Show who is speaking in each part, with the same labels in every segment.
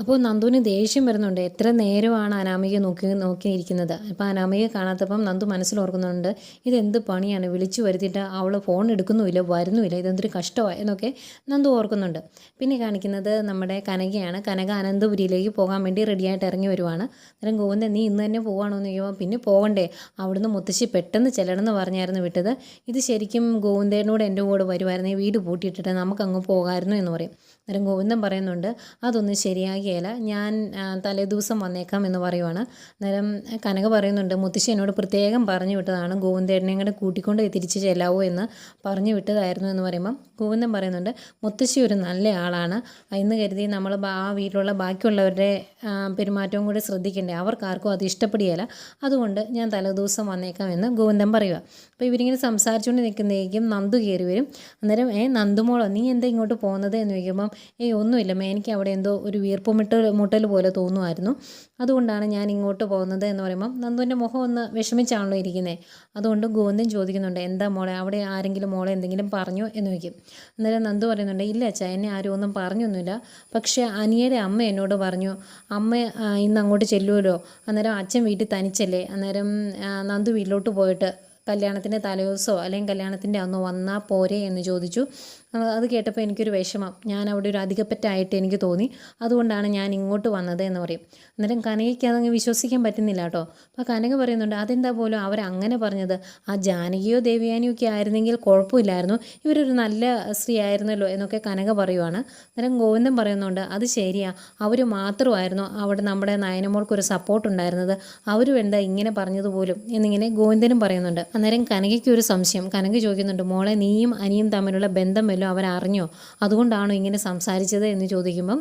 Speaker 1: അപ്പോൾ നന്ദുവിന് ദേഷ്യം വരുന്നുണ്ട്. എത്ര നേരമാണ് അനാമിക നോക്കി നോക്കിയിരിക്കുന്നത്? അപ്പോൾ അനാമിക കാണാത്തപ്പം നന്ദു മനസ്സിലോർക്കുന്നുണ്ട്. ഇതെന്ത് പണിയാണ്? വിളിച്ചു വരുത്തിയിട്ട് അവൾ ഫോൺ എടുക്കുന്നുമില്ല വരുന്നുമില്ല. ഇതെന്തൊരു കഷ്ടമാണ് എന്നൊക്കെ നന്ദു ഓർക്കുന്നുണ്ട്. പിന്നെ കാണിക്കുന്നത് നമ്മുടെ കനകയാണ്. കനക അനന്തപുരിയിലേക്ക് പോകാൻ വേണ്ടി റെഡിയായിട്ട് ഇറങ്ങി വരുവാണ്. അന്നേരം ഗോവിന്ദൻ നീ ഇന്ന് തന്നെ പോവാണോ? ചോദിക്കുമ്പോൾ പിന്നെ പോകണ്ടേ. അവിടുന്ന് മുത്തശ്ശി പെട്ടെന്ന് ചെല്ലണമെന്ന് പറഞ്ഞായിരുന്നു വിട്ടത്. ഇത് ശരിക്കും ഗോവിന്ദേനോട് എന്റെ കൂടെ വരുമായിരുന്നു വീട് പൂട്ടിയിട്ടിട്ട് നമുക്കങ്ങ് പോകാമായിരുന്നു എന്ന് പറയും. അന്നേരം ഗോവിന്ദൻ പറയുന്നുണ്ട് അതൊന്നും ശരിയാകിയല്ല ഞാൻ തലേദിവസം വന്നേക്കാം എന്ന് പറയുവാണ്. അന്നേരം കനക പറയുന്നുണ്ട് മുത്തശ്ശി എന്നോട് പ്രത്യേകം പറഞ്ഞു വിട്ടതാണ്. ഗോവിന്ദേട്ടനെയും കൂടെ കൂട്ടിക്കൊണ്ട് തിരിച്ച് ചെല്ലാവോ എന്ന് പറഞ്ഞു വിട്ടതായിരുന്നു എന്ന് പറയുമ്പം ഗോവിന്ദൻ പറയുന്നുണ്ട് മുത്തശ്ശി ഒരു നല്ല ആളാണ്. എന്ന് കരുതി നമ്മൾ ആ വീട്ടിലുള്ള ബാക്കിയുള്ളവരുടെ പെരുമാറ്റവും കൂടി ശ്രദ്ധിക്കണ്ടേ. അവർക്കാർക്കും അത് ഇഷ്ടപ്പെടുകയില്ല. അതുകൊണ്ട് ഞാൻ തലേദിവസം വന്നേക്കാം എന്ന് ഗോവിന്ദൻ പറയുക അപ്പോൾ ഇവരിങ്ങനെ സംസാരിച്ചുകൊണ്ട് നിൽക്കുന്നേക്കും നന്ദു കയറി വരും. അന്നേരം ഏ നന്ദുമോളോ നീ എന്താ ഇങ്ങോട്ട് പോകുന്നത്? എന്ന് ചോദിക്കുമ്പം ഏയ് ഒന്നുമില്ലമ്മേ എനിക്ക് അവിടെ എന്തോ ഒരു വീർപ്പ് മുട്ടൽ പോലെ തോന്നുമായിരുന്നു. അതുകൊണ്ടാണ് ഞാൻ ഇങ്ങോട്ട് പോകുന്നത് എന്ന് പറയുമ്പം നന്ദുവിന്റെ മുഖം ഒന്ന് വിഷമിച്ചാണല്ലോ ഇരിക്കുന്നത് അതുകൊണ്ട് ഗോവിന്ദൻ ചോദിക്കുന്നുണ്ട് എന്താ മോളെ അവിടെ ആരെങ്കിലും മോളെ എന്തെങ്കിലും പറഞ്ഞു? എന്ന് ചോദിക്കും. അന്നേരം നന്ദു പറയുന്നുണ്ട് ഇല്ല അച്ഛാ എന്നെ ആരും ഒന്നും പറഞ്ഞൊന്നുമില്ല. പക്ഷേ അനിയുടെ അമ്മ എന്നോട് പറഞ്ഞു അമ്മ ഇന്ന് അങ്ങോട്ട് ചെല്ലുമല്ലോ അന്നേരം അച്ഛൻ വീട്ടിൽ തനിച്ചല്ലേ. അന്നേരം നന്ദു വീട്ടിലോട്ട് പോയിട്ട് കല്യാണത്തിന്റെ തലേദിവസമോ അല്ലെങ്കിൽ കല്യാണത്തിന്റെ അന്നോ വന്നാൽ പോരെ എന്ന് ചോദിച്ചു. അത് കേട്ടപ്പോൾ എനിക്കൊരു വിഷമം. ഞാൻ അവിടെ ഒരു അധികപ്പറ്റായിട്ട് എനിക്ക് തോന്നി. അതുകൊണ്ടാണ് ഞാൻ ഇങ്ങോട്ട് വന്നത് എന്ന് പറയും. അന്നേരം കനകയ്ക്ക് അതങ്ങ് വിശ്വസിക്കാൻ പറ്റുന്നില്ല കേട്ടോ. അപ്പോൾ കനക പറയുന്നുണ്ട് അതെന്താ പോലും അവരങ്ങനെ പറഞ്ഞത്? ആ ജാനകിയോ ദേവിയാനിയോ ഒക്കെ ആയിരുന്നെങ്കിൽ കുഴപ്പമില്ലായിരുന്നു. ഇവരൊരു നല്ല സ്ത്രീ ആയിരുന്നല്ലോ എന്നൊക്കെ കനക പറയുവാണ്. അന്നേരം ഗോവിന്ദൻ പറയുന്നുണ്ട് അത് ശരിയാ. അവർ മാത്രമായിരുന്നു അവിടെ നമ്മുടെ നയനമോൾക്കൊരു സപ്പോർട്ട് ഉണ്ടായിരുന്നത്. അവരും എന്താ ഇങ്ങനെ പറഞ്ഞതുപോലും എന്നിങ്ങനെ ഗോവിന്ദനും പറയുന്നുണ്ട്. അന്നേരം കനകയ്ക്ക് ഒരു സംശയം. കനക ചോദിക്കുന്നുണ്ട് മോളെ നീയും അനിയും തമ്മിലുള്ള ബന്ധം വല്ലതും അവരറിഞ്ഞോ? അതുകൊണ്ടാണോ ഇങ്ങനെ സംസാരിച്ചത് എന്ന് ചോദിക്കുമ്പം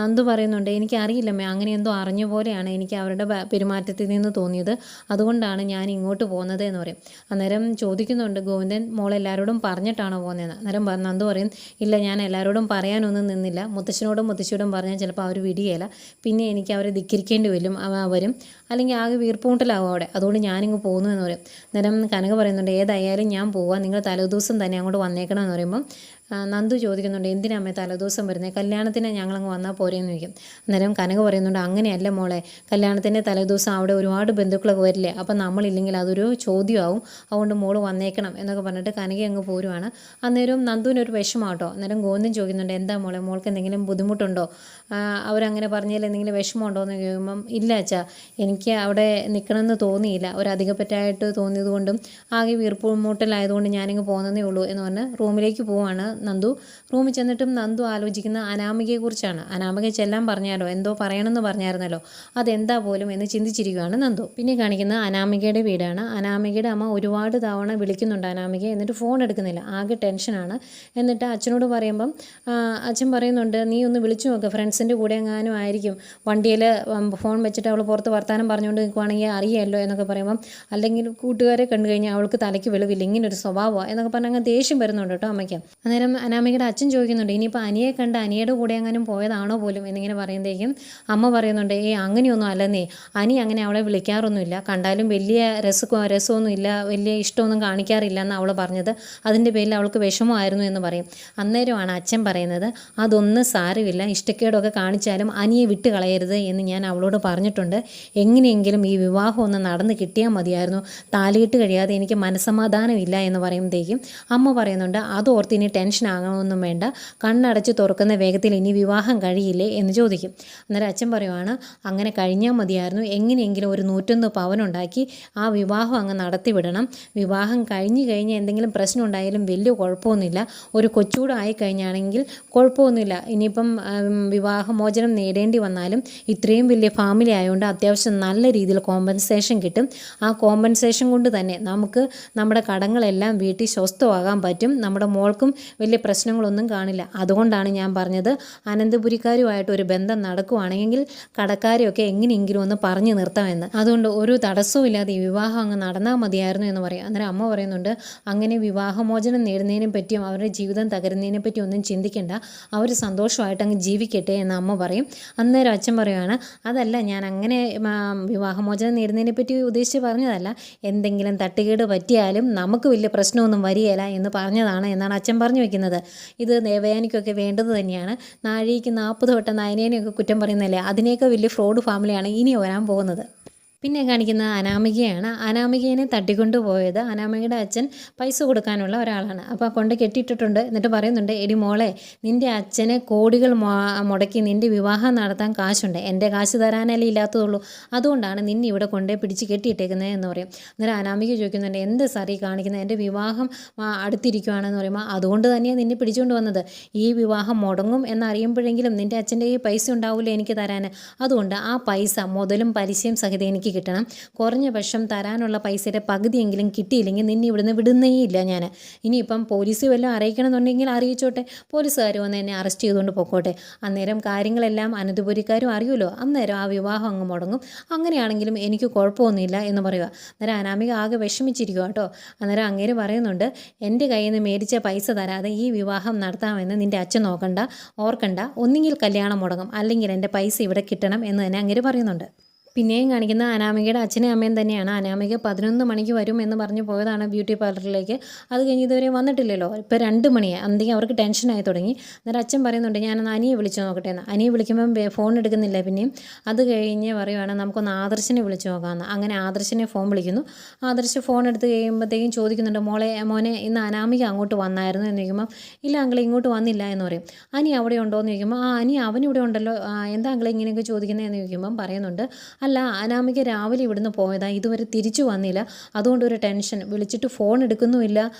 Speaker 1: നന്ദു പറയുന്നുണ്ട് എനിക്കറിയില്ലമ്മേ അങ്ങനെ എന്തോ അറിഞ്ഞ പോലെയാണ് എനിക്ക് അവരുടെ പെരുമാറ്റത്തിൽ നിന്ന് തോന്നിയത്. അതുകൊണ്ടാണ് ഞാൻ ഇങ്ങോട്ട് പോകുന്നത് എന്ന് പറയും. അന്നേരം ചോദിക്കുന്നുണ്ട് ഗോവിന്ദൻ മോൾ എല്ലാവരോടും പറഞ്ഞിട്ടാണോ പോകുന്നതെന്ന് അന്നേരം നന്ദു പറയും ഇല്ല ഞാൻ എല്ലാവരോടും പറയാനൊന്നും നിന്നില്ല. മുത്തശ്ശനോടും മുത്തശ്ശിയോടും പറഞ്ഞാൽ ചിലപ്പോൾ അവർ വിടിയേല. പിന്നെ എനിക്ക് അവരെ ധിക്കരിക്കേണ്ടി വരും അവരും വരും. അല്ലെങ്കിൽ ആകെ വീർപ്പൂട്ടലാവും അവിടെ. അതുകൊണ്ട് ഞാനിങ്ങ് പോകുന്നു എന്ന് പറയും. അന്നേരം കനക പറയുന്നുണ്ട് ഏതായാലും ഞാൻ പോവാം. നിങ്ങൾ തലേദിവസം തന്നെ അങ്ങോട്ട് വന്നേക്കണം എന്ന് പറയുമ്പം ആ, നന്ദു ചോദിക്കുന്നുണ്ട് എന്തിനാമ്മേ തലേദിവസം വരുന്നത് കല്യാണത്തിന് ഞങ്ങളങ്ങ് വന്നാൽ പോരെയെന്ന് ചോദിക്കും. അന്നേരം കനക പറയുന്നുണ്ട് അങ്ങനെയല്ല മോളെ കല്യാണത്തിന്റെ തലേദിവസം അവിടെ ഒരുപാട് ബന്ധുക്കളൊക്കെ വരില്ലേ അപ്പം നമ്മളില്ലെങ്കിൽ അതൊരു ചോദ്യമാവും. അതുകൊണ്ട് മോൾ വന്നേക്കണം എന്നൊക്കെ പറഞ്ഞിട്ട് കനക അങ്ങ് പോരുവാണ്. അന്നേരം നന്ദുവിനൊരു വിഷമാട്ടോ അന്നേരം ഗോവിന്ദൻ ചോദിക്കുന്നുണ്ട് എന്താ മോളെ മോൾക്ക് എന്തെങ്കിലും ബുദ്ധിമുട്ടുണ്ടോ? അവരങ്ങനെ പറഞ്ഞാൽ എന്തെങ്കിലും വിഷമമുണ്ടോ എന്ന് ചോദിക്കുമ്പം ഇല്ല അച്ഛാ എനിക്ക് അവിടെ നിൽക്കണമെന്ന് തോന്നിയില്ല. ഒരു അധികപ്പറ്റായിട്ട് തോന്നിയത് കൊണ്ടും ആകെ വീർപ്പുമുട്ടലായതുകൊണ്ട് ഞാനിങ്ങ് പോകുന്നതേ ഉള്ളൂ എന്ന് പറഞ്ഞ് റൂമിലേക്ക് പോവാണ് നന്ദു. റൂമിൽ ചെന്നിട്ടും നന്ദു ആലോചിക്കുന്ന അനാമികയെക്കുറിച്ചാണ്. അനാമിക ചെല്ലാൻ പറഞ്ഞാലോ? എന്തോ പറയണമെന്ന് പറഞ്ഞായിരുന്നല്ലോ. അതെന്താ പോലും എന്ന് ചിന്തിച്ചിരിക്കുകയാണ് നന്ദു. പിന്നെ കാണിക്കുന്ന അനാമികയുടെ വീടാണ്. അനാമികയുടെ അമ്മ ഒരുപാട് തവണ വിളിക്കുന്നുണ്ട് അനാമിക എന്നിട്ട് ഫോൺ എടുക്കുന്നില്ല. ആകെ ടെൻഷനാണ് എന്നിട്ട് അച്ഛനോട് പറയുമ്പം അച്ഛൻ പറയുന്നുണ്ട് നീ ഒന്ന് വിളിച്ചു നോക്ക്. ഫ്രണ്ട്സിന്റെ കൂടെ എങ്ങാനും ആയിരിക്കും. വണ്ടിയിൽ ഫോൺ വെച്ചിട്ട് അവൾ പുറത്ത് വർത്താനം പറഞ്ഞുകൊണ്ട് നിൽക്കുവാണെങ്കിൽ അറിയാമല്ലോ എന്നൊക്കെ പറയുമ്പം അല്ലെങ്കിൽ കൂട്ടുകാരെ കണ്ടു കഴിഞ്ഞാൽ അവൾക്ക് തലയ്ക്ക് വെളിവില്ല. ഇങ്ങനെ ഒരു സ്വഭാവമാണ് എന്നൊക്കെ പറഞ്ഞാൽ അങ്ങ് ദേഷ്യം വരുന്നുണ്ട് കേട്ടോ അമ്മയ്ക്ക്. അന്നേരം അനാമികയുടെ അച്ഛൻ ചോദിക്കുന്നുണ്ട് ഇനിയിപ്പോൾ അനിയെ കണ്ട് അനിയുടെ കൂടെ എങ്ങാനും പോയതാണോ പോലും? എന്നിങ്ങനെ പറയുമ്പോഴേക്കും അമ്മ പറയുന്നുണ്ട് ഏ അങ്ങനെയൊന്നും അല്ലെന്നേ അനി അങ്ങനെ അവളെ വിളിക്കാറൊന്നുമില്ല കണ്ടാലും വലിയ രസ രസമൊന്നും ഇല്ല വലിയ ഇഷ്ടമൊന്നും കാണിക്കാറില്ല എന്ന് അവൾ പറഞ്ഞത്. അതിന്റെ പേരിൽ അവൾക്ക് വിഷമമായിരുന്നു എന്ന് പറയും. അന്നേരമാണ് അച്ഛൻ പറയുന്നത് അതൊന്നും സാരമില്ല ഇഷ്ടക്കേടൊക്കെ കാണിച്ചാലും അനിയെ വിട്ട് കളയരുത് എന്ന് ഞാൻ അവളോട് പറഞ്ഞിട്ടുണ്ട്. എങ്ങനെയെങ്കിലും ഈ വിവാഹം ഒന്ന് നടന്ന് കിട്ടിയാൽ മതിയായിരുന്നു. താലിയിട്ട് കഴിയാതെ എനിക്ക് മനസ്സമാധാനമില്ല എന്ന് പറയുമ്പോഴത്തേക്കും അമ്മ പറയുന്നുണ്ട് അതോർത്ത് ഇനി ടെൻഷൻ ആകണമെന്നും വേണ്ട. കണ്ണടച്ച് തുറക്കുന്ന വേഗത്തിൽ ഇനി വിവാഹം കഴിയില്ലേ എന്ന് ചോദിക്കും. അന്നേരം അച്ഛൻ പറയുവാണ് അങ്ങനെ കഴിഞ്ഞാൽ മതിയായിരുന്നു. എങ്ങനെയെങ്കിലും ഒരു നൂറ്റൊന്ന് പവനുണ്ടാക്കി ആ വിവാഹം അങ്ങ് നടത്തിവിടണം. വിവാഹം കഴിഞ്ഞ് കഴിഞ്ഞ് എന്തെങ്കിലും പ്രശ്നം ഉണ്ടായാലും വലിയ കുഴപ്പമൊന്നുമില്ല. ഒരു കൊച്ചുകൂടെ ആയിക്കഴിഞ്ഞാണെങ്കിൽ കുഴപ്പമൊന്നുമില്ല. ഇനിയിപ്പം വിവാഹമോചനം നേടേണ്ടി വന്നാലും ഇത്രയും വലിയ ഫാമിലി ആയതുകൊണ്ട് അത്യാവശ്യം നല്ല രീതിയിൽ കോമ്പൻസേഷൻ കിട്ടും. ആ കോമ്പൻസേഷൻ കൊണ്ട് തന്നെ നമുക്ക് നമ്മുടെ കടങ്ങളെല്ലാം വീട്ടിൽ സ്വസ്ഥമാകാൻ പറ്റും. നമ്മുടെ മോൾക്കും വലിയ പ്രശ്നങ്ങളൊന്നും കാണില്ല. അതുകൊണ്ടാണ് ഞാൻ പറഞ്ഞത് അനന്തപുരിക്കാരുമായിട്ട് ഒരു ബന്ധം നടക്കുവാണെങ്കിൽ കടക്കാരെയൊക്കെ എങ്ങനെയെങ്കിലും ഒന്ന് പറഞ്ഞു നിർത്താമെന്ന്. അതുകൊണ്ട് ഒരു തടസ്സവും ഇല്ലാതെ ഈ വിവാഹം അങ്ങ് നടന്നാൽ മതിയായിരുന്നു എന്ന് പറയും. അന്നേരം അമ്മ പറയുന്നുണ്ട് അങ്ങനെ വിവാഹമോചനം നേടുന്നതിനെ പറ്റിയും അവരുടെ ജീവിതം തകരുന്നതിനെ പറ്റിയും ഒന്നും ചിന്തിക്കേണ്ട. അവർ സന്തോഷമായിട്ട് അങ്ങ് ജീവിക്കട്ടെ എന്ന് അമ്മ പറയും. അന്നേരം അച്ഛൻ പറയുവാണ് അതല്ല ഞാൻ അങ്ങനെ വിവാഹമോചനം നേടുന്നതിനെ പറ്റി ഉദ്ദേശിച്ച് പറഞ്ഞതല്ല. എന്തെങ്കിലും തട്ടുകേട് പറ്റിയാലും നമുക്ക് വലിയ പ്രശ്നമൊന്നും വരികയില്ല എന്ന് പറഞ്ഞതാണ് എന്നാണ് അച്ഛൻ പറഞ്ഞു വെക്കുന്നത് ഇത് നേവയാനിക്കൊക്കെ വേണ്ടത് തന്നെയാണ്. നാഴിക്ക് നാൽപ്പത് വട്ടം നയനേനെയൊക്കെ കുറ്റം പറയുന്നതല്ലേ? അതിനേക്കാൾ വലിയ ഫ്രോഡ് ഫാമിലിയാണ് ഇനി വരാൻ പോകുന്നത്. പിന്നെ കാണിക്കുന്നത് അനാമികയാണ്. അനാമികേനെ തട്ടിക്കൊണ്ട് പോയത് അനാമികയുടെ അച്ഛൻ പൈസ കൊടുക്കാനുള്ള ഒരാളാണ്. അപ്പോൾ കൊണ്ട് കെട്ടിയിട്ടിട്ടുണ്ട്. എന്നിട്ട് പറയുന്നുണ്ട് എടി മോളെ നിന്റെ അച്ഛനെ കോടികൾ മുടക്കി നിന്റെ വിവാഹം നടത്താൻ കാശുണ്ട്. എന്റെ കാശ് തരാനല്ലേ ഇല്ലാത്തതുള്ളൂ. അതുകൊണ്ടാണ് നിന്നെ ഇവിടെ കൊണ്ടേ പിടിച്ച് കെട്ടിയിട്ടേക്കുന്നത് എന്ന് പറയും. അന്നേരം അനാമിക ചോദിക്കുന്നുണ്ട് എന്ത് സാറി കാണിക്കുന്നത് എന്റെ വിവാഹം അടുത്തിരിക്കുവാണെന്ന് പറയുമ്പോൾ അതുകൊണ്ട് തന്നെയാണ് നിന്നെ പിടിച്ചുകൊണ്ട് വന്നത്. ഈ വിവാഹം മുടങ്ങും എന്നറിയുമ്പോഴെങ്കിലും നിന്റെ അച്ഛന്റെ ഈ പൈസ ഉണ്ടാവില്ല എനിക്ക് തരാൻ അതുകൊണ്ട് ആ പൈസ മുതലും പലിശയും സഹിതം എനിക്ക് കിട്ടണം. കുറഞ്ഞ പക്ഷം തരാനുള്ള പൈസയുടെ പകുതിയെങ്കിലും കിട്ടിയില്ലെങ്കിൽ നിന്നെ ഇവിടുന്ന് വിടുന്നേ ഇല്ല ഞാൻ ഇനിയിപ്പം പോലീസ് വല്ലതും അറിയിക്കണമെന്നുണ്ടെങ്കിൽ അറിയിച്ചോട്ടെ. പോലീസുകാർ വന്ന് എന്നെ അറസ്റ്റ് ചെയ്തുകൊണ്ട് പൊക്കോട്ടെ. അന്നേരം കാര്യങ്ങളെല്ലാം അനന്തപുരിക്കാരും അറിയുമല്ലോ. അന്നേരം ആ വിവാഹം അങ്ങ് മുടങ്ങും. അങ്ങനെയാണെങ്കിലും എനിക്ക് കുഴപ്പമൊന്നുമില്ല എന്ന് പറയുക. അന്നേരം അനാമിക ആകെ വിഷമിച്ചിരിക്കുക കേട്ടോ. അന്നേരം അങ്ങേര് പറയുന്നുണ്ട് എന്റെ കയ്യിൽ നിന്ന് മേടിച്ച പൈസ തരാതെ ഈ വിവാഹം നടത്താമെന്ന് നിന്റെ അച്ഛൻ നോക്കണ്ട ഓർക്കണ്ട. ഒന്നുകിൽ കല്യാണം മുടങ്ങും. അല്ലെങ്കിൽ എന്റെ പൈസ ഇവിടെ കിട്ടണം എന്ന് തന്നെ അങ്ങേര് പറയുന്നുണ്ട്. പിന്നെയും കാണിക്കുന്ന അനാമികയുടെ അച്ഛനും അമ്മയും തന്നെയാണ്. അനാമിക പതിനൊന്ന് മണിക്ക് വരും എന്ന് പറഞ്ഞ് പോയതാണ് ബ്യൂട്ടി പാർലറിലേക്ക്. അത് കഴിഞ്ഞ് ഇതുവരെ വന്നിട്ടില്ലല്ലോ. ഇപ്പോൾ രണ്ട് മണിയായി അന്തെങ്കിൽ അവർക്ക് ടെൻഷനായി തുടങ്ങി. അന്നേരം അച്ഛൻ പറയുന്നുണ്ട് ഞാനൊന്ന് അനിയെ വിളിച്ചു നോക്കട്ടെ എന്ന്. അനിയെ വിളിക്കുമ്പം ഫോൺ എടുക്കുന്നില്ല പിന്നെയും. അത് കഴിഞ്ഞ് പറയുവാണ് നമുക്കൊന്ന് ആദർശനെ വിളിച്ചു നോക്കാമെന്ന് അങ്ങനെ ആദർശിനെ ഫോൺ വിളിക്കുന്നു. ആദർശ് ഫോൺ എടുത്ത് കഴിയുമ്പോഴത്തേക്കും ചോദിക്കുന്നുണ്ട് മോളെ മോനെ ഇന്ന് അനാമിക അങ്ങോട്ട് വന്നായിരുന്നു? എന്ന് ചോദിക്കുമ്പോൾ ഇല്ല അങ്കിളെ ഇങ്ങോട്ട് വന്നില്ല എന്ന് പറയും. അനി അവിടെ ഉണ്ടോ? എന്ന് ചോദിക്കുമ്പോൾ ആ അനി അവനിവിടെ ഉണ്ടല്ലോ. എന്താ അങ്കിളെ ഇങ്ങനെയൊക്കെ ചോദിക്കുന്നത് എന്ന് ചോദിക്കുമ്പം പറയുന്നുണ്ട് അല്ല അനാമിക രാവിലെ ഇവിടുന്ന് പോയതാ. ഇതുവരെ തിരിച്ചു വന്നില്ല. അതുകൊണ്ട് ഒരു ടെൻഷൻ. വിളിച്ചിട്ട് ഫോൺ എടുക്കുന്നുമില്ല.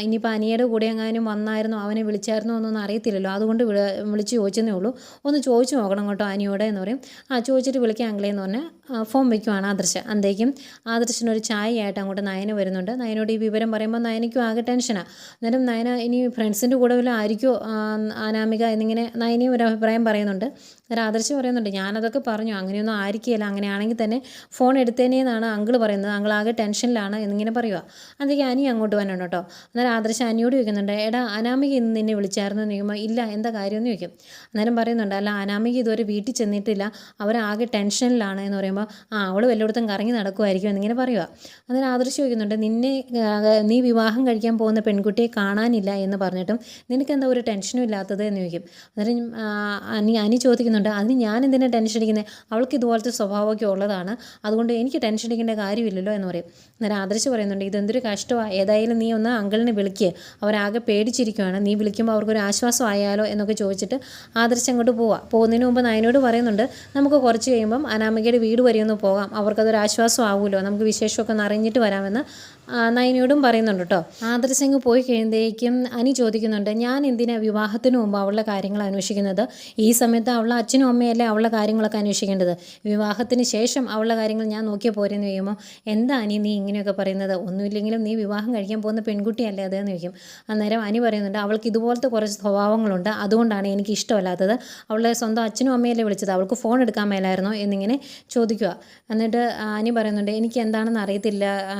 Speaker 1: ഇനിയിപ്പോൾ അനിയുടെ കൂടെ എങ്ങാനും വന്നായിരുന്നു? അവനെ വിളിച്ചായിരുന്നോ എന്നൊന്നും അറിയത്തില്ലല്ലോ. അതുകൊണ്ട് വിള- വിളിച്ച് ചോദിച്ചെന്നേ ഉള്ളൂ. ഒന്ന് ചോദിച്ചു നോക്കണം കേട്ടോ അനിയോടെ എന്ന് പറയും. ആ ചോദിച്ചിട്ട് വിളിക്കാം അങ്കിളെ എന്ന് പറഞ്ഞാൽ ഫോൺ വയ്ക്കുവാണ് ആദർശ്. അന്തേക്കും ആദർശിനൊരു ചായയായിട്ട് അങ്ങോട്ട് നയന വരുന്നുണ്ട്. നയനോട് ഈ വിവരം പറയുമ്പോൾ നയനയ്ക്കും ആകെ ടെൻഷനാണ് അന്നേരം നയന ഇനി ഫ്രണ്ട്സിന്റെ കൂടെ വല്ല ആയിരിക്കുമോ ആ, അനാമിക എന്നിങ്ങനെ നയനയും ഒരു അഭിപ്രായം പറയുന്നുണ്ട്. അന്നേരം ആദർശ് പറയുന്നുണ്ട് ഞാനതൊക്കെ പറഞ്ഞു. അങ്ങനെയൊന്നും ആയിരിക്കില്ല അങ്ങനെയാണെങ്കിൽ തന്നെ ഫോൺ എടുത്തേനേന്നാണ് അങ്കിൾ പറയുന്നത്. അങ്കിൾ ആകെ ടെൻഷനിലാണ് എന്നിങ്ങനെ പറയുക അതൊക്കെ അനി അങ്ങോട്ട് വരണം കേട്ടോ. അന്നേരം ആദർശ അനിയോട് ചോദിക്കുന്നുണ്ട് എടാ അനാമിക ഇന്ന് നിന്നെ വിളിച്ചായിരുന്നു? എന്ന് ചോദിക്കുമ്പോൾ ഇല്ല എന്താ കാര്യമെന്ന് ചോദിക്കും. അന്നേരം പറയുന്നുണ്ട് അല്ല അനാമിക ഇതുവരെ വീട്ടിൽ ചെന്നിട്ടില്ല. അവരാകെ ടെൻഷനിലാണ് എന്ന് പറയുമ്പോൾ ആ അവൾ വല്ലയിടത്തും കറങ്ങി നടക്കുമായിരിക്കും എന്നിങ്ങനെ പറയുക അന്നേരം ആദർശ ചോദിക്കുന്നുണ്ട് നിന്നെ നീ വിവാഹം കഴിക്കാൻ പോകുന്ന പെൺകുട്ടിയെ കാണാനില്ല എന്ന് പറഞ്ഞിട്ടും നിനക്കെന്താ ഒരു ടെൻഷനും ഇല്ലാത്തത്? എന്ന് ചോദിക്കും. അന്നേരം അനി അനി ചോദിക്കുന്നുണ്ട് അതിന് ഞാൻ എന്തിനാണ് ടെൻഷൻ അടിക്കുന്നത് അവൾക്ക് ഇതുപോലത്തെ സ്വഭാവമൊക്കെ ഉള്ളതാണ്. അതുകൊണ്ട് എനിക്ക് ടെൻഷൻ അടിക്കേണ്ട കാര്യമില്ലല്ലോ എന്ന് പറയും. അന്നേരം ആദർശ് പറയുന്നുണ്ട് ഇതെന്തൊരു കഷ്ടമാണ് ഏതായാലും നീ ഒന്ന് അങ്കിളിനെ വിളിക്കുക അവരാകെ പേടിച്ചിരിക്കുകയാണ് നീ വിളിക്കുമ്പോൾ അവർക്കൊരു ആശ്വാസം ആയാലോ എന്നൊക്കെ ചോദിച്ചിട്ട് ആദർശ് അങ്ങോട്ട് പോവാം. പോകുന്നതിന് മുമ്പ് നയനോട് പറയുന്നുണ്ട് നമുക്ക് കുറച്ച് കഴിയുമ്പം അനാമികയുടെ വീട് വരെയൊന്ന് പോകാം. അവർക്കതൊരു ആശ്വാസം ആവുമല്ലോ നമുക്ക് വിശേഷമൊക്കെ ഒന്ന് അറിഞ്ഞിട്ട് വരാമെന്ന്. നയനയോടും പറയുന്നുണ്ട് കേട്ടോ ആദർശങ്ങ് പോയി കഴിയുമ്പോഴേക്കും അനി ചോദിക്കുന്നുണ്ട് ഞാൻ എന്തിനാ വിവാഹത്തിന് മുമ്പ് അവളുടെ കാര്യങ്ങൾ അന്വേഷിക്കുന്നത്? ഈ സമയത്ത് അവളുടെ അച്ഛനും അമ്മയല്ലേ അവളുടെ കാര്യങ്ങളൊക്കെ അന്വേഷിക്കേണ്ടത്? വിവാഹത്തിന് ശേഷം അവളുടെ കാര്യങ്ങൾ ഞാൻ നോക്കിയാൽ പോരെന്ന് ചോദിക്കുമ്പോൾ എന്താ അനി നീ ഇങ്ങനെയൊക്കെ പറയുന്നത്? ഒന്നുമില്ലെങ്കിലും നീ വിവാഹം കഴിക്കാൻ പോകുന്ന പെൺകുട്ടിയല്ലേ അതെന്ന് ചോദിക്കും. അന്നേരം അനി പറയുന്നുണ്ട് അവൾക്ക് ഇതുപോലത്തെ കുറച്ച് സ്വഭാവങ്ങളുണ്ട്. അതുകൊണ്ടാണ് എനിക്ക് ഇഷ്ടമല്ലാത്തത്. അവളുടെ സ്വന്തം അച്ഛനും അമ്മയല്ലേ വിളിച്ചത്. അവൾക്ക് ഫോൺ എടുക്കാൻ മേലായിരുന്നോ? എന്നിങ്ങനെ ചോദിക്കുക. എന്നിട്ട് അനി പറയുന്നുണ്ട് എനിക്ക് എന്താണെന്ന് അറിയത്തില്ല ആ,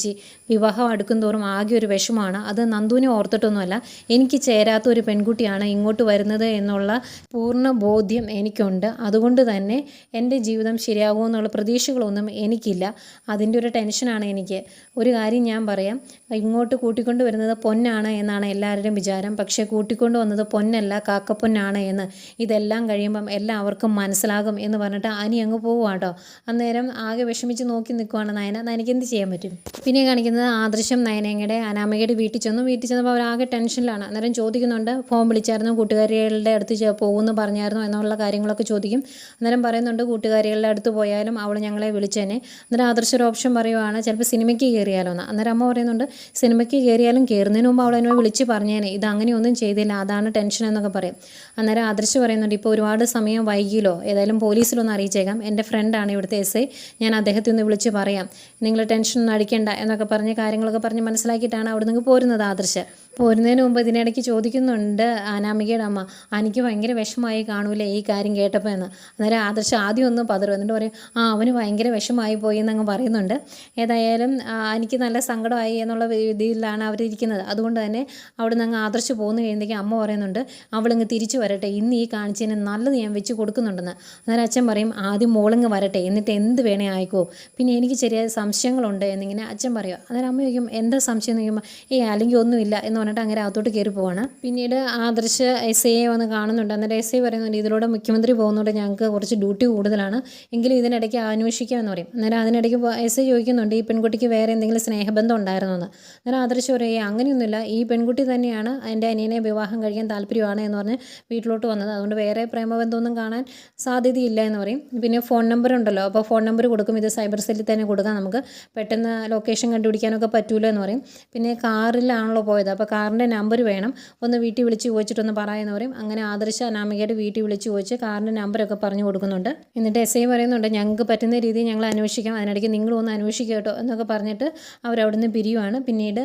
Speaker 1: അനിയച്ചി വിവാഹം അടുക്കും തോറും ആകെ ഒരു വിഷമാണ്. അത് നന്ദുവിനെ ഓർത്തിട്ടൊന്നുമല്ല എനിക്ക് ചേരാത്ത ഒരു പെൺകുട്ടിയാണ് ഇങ്ങോട്ട് വരുന്നത് എന്നുള്ള പൂർണ ബോധ്യം എനിക്കുണ്ട്. അതുകൊണ്ട് തന്നെ എന്റെ ജീവിതം ശരിയാകുമെന്നുള്ള പ്രതീക്ഷകളൊന്നും എനിക്കില്ല. അതിന്റെ ഒരു ടെൻഷനാണ് എനിക്ക്. ഒരു കാര്യം ഞാൻ പറയാം ഇങ്ങോട്ട് കൂട്ടിക്കൊണ്ട് വരുന്നത് പൊന്നാണ് എന്നാണ് എല്ലാവരുടെയും വിചാരം. പക്ഷേ കൂട്ടിക്കൊണ്ട് വന്നത് പൊന്നല്ല കാക്കപ്പൊന്നാണ് എന്ന്. ഇതെല്ലാം കഴിയുമ്പം എല്ലാവർക്കും മനസ്സിലാകും എന്ന് പറഞ്ഞിട്ട് അനി അങ്ങ് പോവുക അന്നേരം ആകെ വിഷമിച്ച് നോക്കി നിൽക്കുവാണ് നയന. നയനയ്ക്ക് എന്ത് ചെയ്യാൻ പറ്റും? പിന്നെ കാണിക്കുന്നത് ആദൃശ്യം നയനയുടെ അനാമികയുടെ വീട്ടിൽ ചെന്നു. വീട്ടിൽ ചെന്നപ്പോൾ അവരാകെ ടെൻഷനിലാണ്. അന്നേരം ചോദിക്കുന്നുണ്ട് ഫോൺ വിളിച്ചായിരുന്നു? കൂട്ടുകാരികളുടെ അടുത്ത് പോകുമെന്ന് പറഞ്ഞായിരുന്നു? എന്നുള്ള കാര്യങ്ങളൊക്കെ ചോദിക്കും. അന്നേരം പറയുന്നുണ്ട് കൂട്ടുകാരികളുടെ അടുത്ത് പോയാലും അവൾ ഞങ്ങളെ വിളിച്ചേനെ. അന്നേരം ആദർശ ഒരു ഓപ്ഷൻ പറയുവാണ് ചിലപ്പോൾ സിനിമയ്ക്ക് കയറിയാലോ എന്ന് അന്നേരം അമ്മ പറയുന്നുണ്ട് സിനിമയ്ക്ക് കയറിയാലും കയറുന്നതിന് മുമ്പ് അവൾ എന്നോട് വിളിച്ച് പറഞ്ഞേനെ ഇത് അങ്ങനെയൊന്നും ചെയ്തില്ല അതാണ് ടെൻഷൻ എന്നൊക്കെ പറയും. അന്നേരം ആദർശ് പറയുന്നുണ്ട് ഇപ്പോൾ ഒരുപാട് സമയം വൈകിയല്ലോ ഏതായാലും പോലീസിലൊന്ന് അറിയിച്ചേക്കാം. എന്റെ ഫ്രണ്ടാണ് ഇവിടുത്തെ എസ് ഐ. ഞാൻ അദ്ദേഹത്തെ ഒന്ന് വിളിച്ച് പറയാം. നിങ്ങൾ ടെൻഷൻ ഒന്നും അടിക്കേണ്ട എന്നൊക്കെ പറഞ്ഞ് കാര്യങ്ങളൊക്കെ പറഞ്ഞ് മനസ്സിലാക്കിയിട്ടാണ് അവിടെ നിന്ന് പോരുന്നത് ആദർശ്. പോരുന്നതിന് മുമ്പ് ഇതിനിടയ്ക്ക് ചോദിക്കുന്നുണ്ട് അനാമികയുടെ അമ്മ എനിക്ക് ഭയങ്കര വിഷമായി കാണൂലേ ഈ കാര്യം കേട്ടപ്പോൾ എന്ന്? അന്നേരം ആദർശ് ആദ്യം ഒന്ന് പതറും. എന്നിട്ട് പറയും ആ അവന് ഭയങ്കര വിഷമായി പോയി എന്നങ്ങ് പറയുന്നുണ്ട്. ഏതായാലും എനിക്ക് നല്ല സങ്കടമായി എന്നുള്ള രീതിയിലാണ് അവരിരിക്കുന്നത് അതുകൊണ്ട് തന്നെ അവിടെ നിന്ന് അങ്ങ് ആദർശ് പോകുന്ന കഴിയുമ്പോഴേക്കും അമ്മ പറയുന്നുണ്ട് അവളിങ്ങ് തിരിച്ചു വരട്ടെ. ഇന്ന് ഈ കാണിച്ചതിന് നല്ലത് ഞാൻ വെച്ച് കൊടുക്കുന്നുണ്ടെന്ന്. അന്നേരം അച്ഛൻ പറയും ആദ്യം മോളിങ്ങ് വരട്ടെ. എന്നിട്ട് എന്ത് വേണേ ആയിക്കോ. പിന്നെ എനിക്ക് ചെറിയ സംശയങ്ങളുണ്ട് എന്നിങ്ങനെ അച്ഛൻ പറയും അന്നേരം അമ്മ ചോദിക്കും എന്താ സംശയം? എന്ന് ചോദിക്കുമ്പോൾ ഏ അല്ലെങ്കിൽ ഒന്നുമില്ല എന്ന് പറഞ്ഞിട്ട് അങ്ങനെ അകത്തോട്ട് കയറി പോവാണ്. പിന്നീട് ആദർശ എസ് ഐയെ വന്ന് കാണുന്നുണ്ട്. അന്നേരം എസ് ഐ പറയുന്നുണ്ട് ഇതിലൂടെ മുഖ്യമന്ത്രി പോകുന്നതുകൊണ്ട് ഞങ്ങൾക്ക് കുറച്ച് ഡ്യൂട്ടി കൂടുതലാണ്. എങ്കിലും ഇതിനിടയ്ക്ക് അന്വേഷിക്കാമെന്ന് പറയും. അന്നേരം അതിനിടയ്ക്ക് എസ് ഐ ചോദിക്കുന്നുണ്ട് ഈ പെൺകുട്ടിക്ക് വേറെ എന്തെങ്കിലും സ്നേഹബന്ധം ഉണ്ടായിരുന്നു എന്ന്. അന്നേരം ആദർശ് പറയുക അങ്ങനെയൊന്നുമില്ല. ഈ പെൺകുട്ടി തന്നെയാണ് എന്റെ അനിയനെ വിവാഹം കഴിക്കാൻ താല്പര്യമാണ് എന്ന് പറഞ്ഞ് വീട്ടിലോട്ട് വന്നത്. അതുകൊണ്ട് വേറെ പ്രേമബന്ധമൊന്നും കാണാൻ സാധ്യതയില്ല എന്ന് പറയും. പിന്നെ ഫോൺ നമ്പർ ഉണ്ടല്ലോ. അപ്പോൾ ഫോൺ നമ്പർ കൊടുക്കും. ഇത് സൈബർ സെല്ലിൽ തന്നെ കൊടുക്കാം. നമുക്ക് പെട്ടെന്ന് ലൊക്കേഷൻ കണ്ടുപിടിക്കാനൊക്കെ പറ്റൂലോ എന്ന് പറയും. പിന്നെ കാറിലാണല്ലോ പോയത്. അപ്പോൾ കാറിന്റെ നമ്പർ വേണം. ഒന്ന് വീട്ടിൽ വിളിച്ച് ചോദിച്ചിട്ടൊന്ന് പറയാമെന്ന് പറയും അങ്ങനെ ആദർശ അനാമികയുടെ വീട്ടിൽ വിളിച്ച് ചോദിച്ച് കാറിന്റെ നമ്പറൊക്കെ പറഞ്ഞു കൊടുക്കുന്നുണ്ട്. എന്നിട്ട് എസ് ഐ പറയുന്നുണ്ട് ഞങ്ങൾക്ക് പറ്റുന്ന രീതിയിൽ ഞങ്ങൾ അന്വേഷിക്കാം. അതിനിടയ്ക്ക് നിങ്ങളൊന്ന് അന്വേഷിക്കുക കേട്ടോ എന്നൊക്കെ പറഞ്ഞിട്ട് അവരവിടുന്ന് പിരിയുവാണ്. പിന്നീട്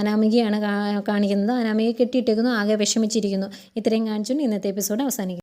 Speaker 1: അനാമികയാണ് കാണിക്കുന്നത്. അനാമിക കെട്ടിയിട്ടേക്കുന്നു ആകെ വിഷമിച്ചിരിക്കുന്നു. ഇത്രയും കാണിച്ചുകൊണ്ട് ഇന്നത്തെ എപ്പിസോഡ് അവസാനിക്കും